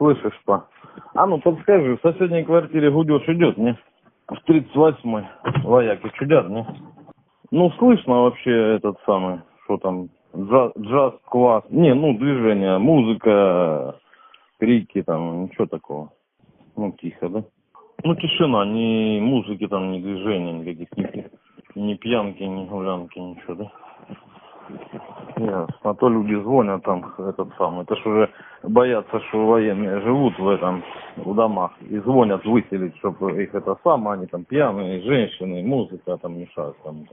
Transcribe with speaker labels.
Speaker 1: слышишь, па? А ну подскажи, в соседней квартире гудеж идет, не? В 38-й вояки чудят, не? Ну, слышно вообще этот самый, что там, джаз, джаз класс. Не, ну, движение, музыка, крики там, ничего такого. Ну, тихо, да? Ну, тишина, ни музыки там, ни движения никаких, ни, ни пьянки, ни гулянки, ничего, да? Ясно. А то люди звонят там, этот самый, это ж уже боятся, что военные живут в этом, в домах, и звонят выселить, чтобы их это самое, они там пьяные, женщины, музыка там мешают там.